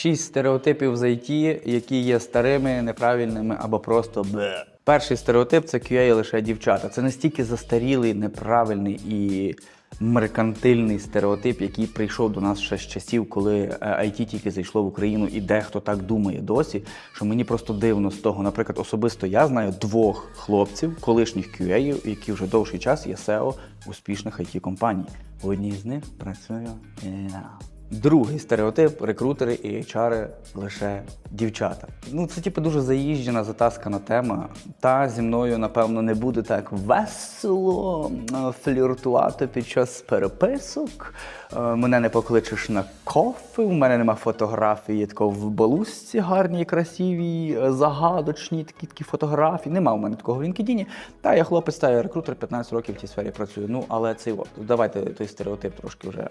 Шість стереотипів з IT, які є старими, неправильними або просто бе. Перший стереотип це QA лише дівчата. Це настільки застарілий, неправильний і меркантильний стереотип, який прийшов до нас ще з часів, коли е, IT тільки зайшло в Україну, і дехто так думає досі, що мені просто дивно з того. Наприклад, особисто я знаю двох хлопців, колишніх QA, які вже довший час є SEO успішних it компаній. В одній з них працюю я. Другий стереотип рекрутери і HR лише дівчата. Ну це типу дуже заїжджена, затаскана тема. Та зі мною, напевно, не буде так весело е, фліртувати під час переписок. Е, Мене не покличеш на кофе, у мене нема фотографії такого в балусці гарній, красивій, е, загадочні такі, такі фотографії. Нема у мене такого в LinkedIn. Та я хлопець, та я рекрутер, 15 років в цій сфері працюю. Ну, але цей от, давайте той стереотип трошки вже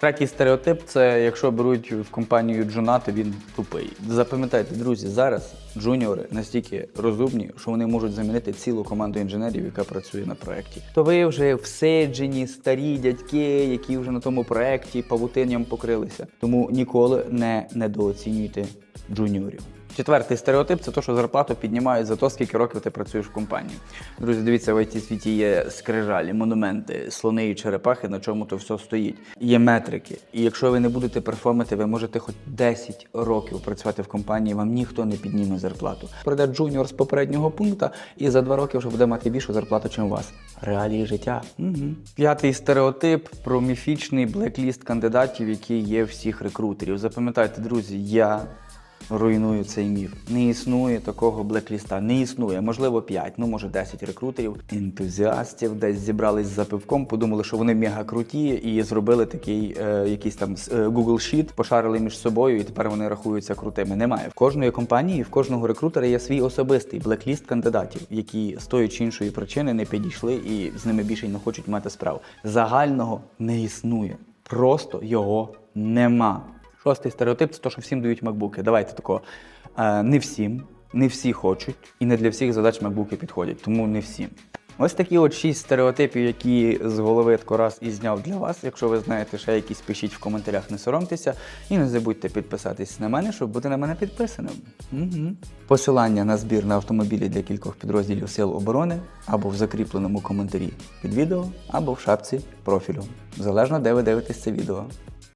Третій стереотип це якщо беруть в компанію джуна, то він тупий. Запам'ятайте, друзі, зараз джуніори настільки розумні, що вони можуть замінити цілу команду інженерів, яка працює на проєкті. То ви вже всиджені, старі дядьки, які вже на тому проєкті павутинням покрилися. Тому ніколи не недооцінюйте джуніорів. Четвертий стереотип це те, що зарплату піднімають за те, скільки років ти працюєш в компанії. Друзі, дивіться, в it світі є скрижалі, монументи, слони і черепахи, на чому то все стоїть. Є метрики. І якщо ви не будете перформити, ви можете хоч 10 років працювати в компанії, вам ніхто не підніме зарплату. Пройде джуніор з попереднього пункту і за два роки вже буде мати більшу зарплату, ніж у вас. Реалії життя. Угу. П'ятий стереотип про міфічний блекліст кандидатів, який є всіх рекрутерів. Запам'ятайте, друзі, я руйную цей міф. Не існує такого блекліста. Не існує. Можливо, 5, ну може 10 рекрутерів, ентузіастів десь зібрались за пивком, подумали, що вони мега круті, і зробили такий е, якийсь там е, Google Sheet, пошарили між собою, і тепер вони рахуються крутими. Немає. В кожної компанії, в кожного рекрутера є свій особистий блекліст кандидатів, які з тої чи іншої причини не підійшли і з ними більше не хочуть мати справу. Загального не існує. Просто його нема. Шостий стереотип це те, що всім дають макбуки. Давайте такого. Е, не всім, не всі хочуть, і не для всіх задач макбуки підходять, тому не всім. Ось такі от шість стереотипів, які з голови тако раз і зняв для вас. Якщо ви знаєте ще якісь, пишіть в коментарях, не соромтеся. І не забудьте підписатись на мене, щоб бути на мене підписаним. Угу. Посилання на збір на автомобілі для кількох підрозділів Сил оборони або в закріпленому коментарі під відео, або в шапці профілю. Залежно, де ви дивитесь це відео.